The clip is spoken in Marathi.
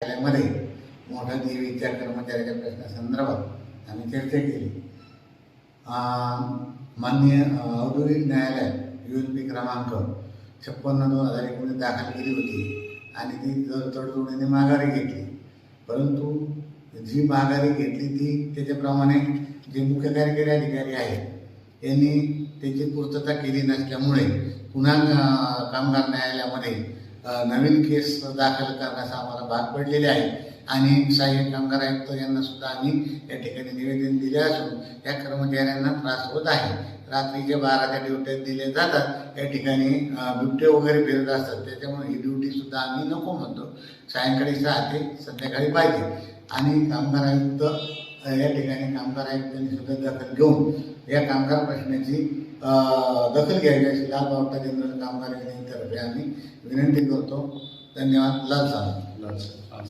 न्यायालयामध्ये मोठा देवीच्या कर्मचाऱ्याच्या प्रश्नासंदर्भात आम्ही चर्चा केली. मान्य माननीय औद्योगिक न्यायालयात यू एन पी क्रमांक छप्पन्न दोन हजार एकोणीस दाखल केली होती आणि ती जर तडजोडीने माघारी घेतली. परंतु जी माघारी घेतली ती त्याच्याप्रमाणे जे मुख्य कार्यकारी अधिकारी आहेत यांनी त्याची पूर्तता केली नसल्यामुळे पुन्हा कामगार न्यायालयामध्ये नवीन केस दाखल करण्यास आम्हाला भाग पडलेले आहे. आणि सहाय्यक कामगार आयुक्त यांना सुद्धा आम्ही या ठिकाणी निवेदन दिले असून या कर्मचाऱ्यांना त्रास होत आहे. रात्रीच्या बाराच्या ड्युट्या दिले जातात या ठिकाणी बिबटे वगैरे फिरत असतात. त्याच्यामुळे ही ड्युटी सुद्धा आम्ही नको म्हणतो. सायंकाळी सहा ते संध्याकाळी पाहिजे. आणि कामगार आयुक्त या ठिकाणी कामगार आयुक्तांनी सुद्धा दखल घेऊन या कामगार प्रश्नाची दखल घ्यावी अशी लाल लालबावटा जनरल कामगार युनियनतर्फे आम्ही विनंती करतो. धन्यवाद. लाल साहेब. लाल साहेब.